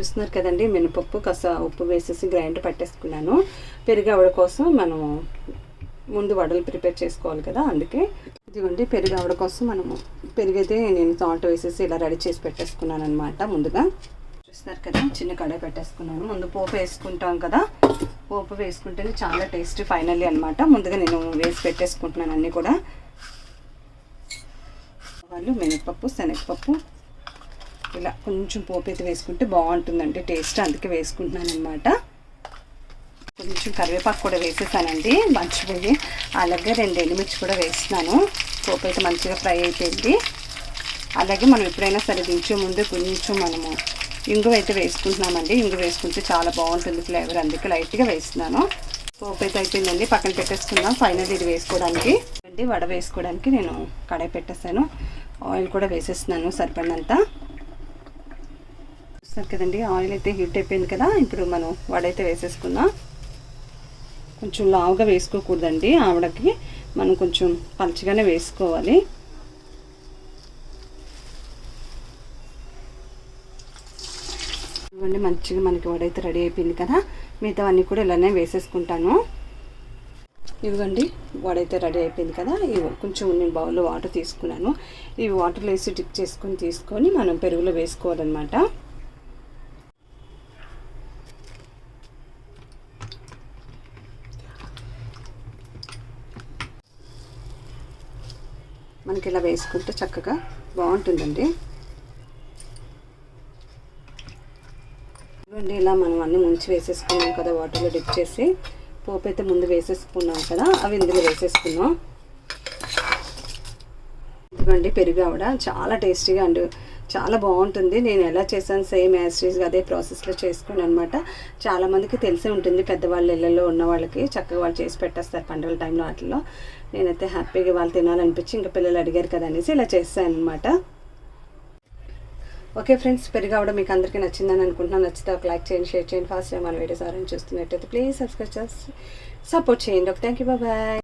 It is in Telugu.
చూస్తున్నారు కదండి మినపప్పు కాస్త ఉప్పు వేసేసి గ్రైండర్ పట్టేసుకున్నాను. పెరుగు ఆవిడ కోసం మనం ముందు వడలు ప్రిపేర్ చేసుకోవాలి కదా అందుకే. ఇదిగోండి పెరుగు ఆవిడ కోసం మనము పెరుగు నేను సాల్ట్ వేసేసి ఇలా రెడీ చేసి పెట్టేసుకున్నాను అనమాట ముందుగా. చూస్తున్నారు కదా చిన్న కడాయి పెట్టేసుకున్నాను. ముందు పోపు వేసుకుంటాం కదా పోపు వేసుకుంటేనే చాలా టేస్టీ ఫైనల్లీ అనమాట ముందుగా నేను వేసి పెట్టేసుకుంటున్నాను అన్నీ కూడా. వాళ్ళు మినపప్పు శనగపప్పు ఇలా కొంచెం పోపు అయితే వేసుకుంటే బాగుంటుందండి టేస్ట్ అందుకే వేసుకుంటున్నాను అనమాట కొంచెం కరివేపాకు కూడా వేసేసానండి మర్చిపోయి. అలాగే రెండు ఎండుమిర్చి కూడా వేస్తున్నాను. పోపు అయితే మంచిగా ఫ్రై అయిపోయింది. అలాగే మనం ఎప్పుడైనా సరే దించే ముందు కొంచెం మనము ఇంగు అయితే వేసుకుంటున్నామండి. ఇంగు వేసుకుంటే చాలా బాగుంటుంది ఫ్లేవర్ అందుకే లైట్గా వేస్తున్నాను. పోపు అయితే అయిపోయిందండి పక్కన పెట్టేసుకుందాం. ఫైనల్ ఇది వేసుకోవడానికి. అండి వడ వేసుకోవడానికి నేను కడాయి పెట్టేస్తాను ఆయిల్ కూడా వేసేస్తున్నాను సరిపడినంత. చూస్తారు కదండి. ఆయిల్ అయితే హీట్ అయిపోయింది కదా. ఇప్పుడు మనం వడ అయితే వేసేసుకుందాం. కొంచెం లావుగా వేసుకోకూడదండి ఆవిడకి. మనం కొంచెం పలచగానే వేసుకోవాలి. ఇవ్వండి మంచిగా మనకి వడైతే రెడీ అయిపోయింది కదా. మిగతా అన్నీ కూడా ఇలానే వేసేసుకుంటాను. ఇవ్వండి వడైతే రెడీ అయిపోయింది కదా. ఇవి కొంచెం నేను బౌల్లో వాటర్ తీసుకున్నాను. ఇవి వాటర్లో వేసి డిప్ చేసుకొని తీసుకొని మనం పెరుగులో వేసుకోవాలన్నమాట. మనకి ఇలా వేసుకుంటే చక్కగా బాగుంటుందండి. ఇవ్వండి ఇలా మనం అన్ని ముంచి వేసేసుకున్నాం కదా వాటర్లో డిప్ చేసి. పోపు అయితే ముందు వేసేసుకున్నాం కదా అవి ఇందులో వేసేసుకున్నాం ఇదిగోండి పెరుగు ఆవిడ. చాలా టేస్టీగా అండ్. చాలా బాగుంటుంది. నేను ఎలా చేశాను సేమ్ యాస్టీస్గా అదే ప్రాసెస్లో చేసుకుని అనమాట చాలామందికి తెలిసే ఉంటుంది పెద్దవాళ్ళ ఇళ్ళల్లో ఉన్న వాళ్ళకి చక్కగా వాళ్ళు చేసి పెట్టేస్తారు పండుగల టైంలో వాటిలో నేనైతే హ్యాపీగా వాళ్ళు తినాలనిపించి ఇంకా పిల్లలు అడిగారు కదా అనేసి ఇలా చేస్తాను అనమాట ఓకే ఫ్రెండ్స్ పెరిగావడం మీకు అందరికీ నచ్చిందని అనుకుంటున్నాను. నచ్చితే ఒక లైక్ చేయండి షేర్ చేయండి. ఫాస్ట్ మన వీడియోస్ ఆరెంజ్ చూస్తున్నట్టయితే ప్లీజ్ సబ్స్క్రైబ్ చేసి సపోర్ట్ చేయండి. ఒక థ్యాంక్ యూ బాయ్.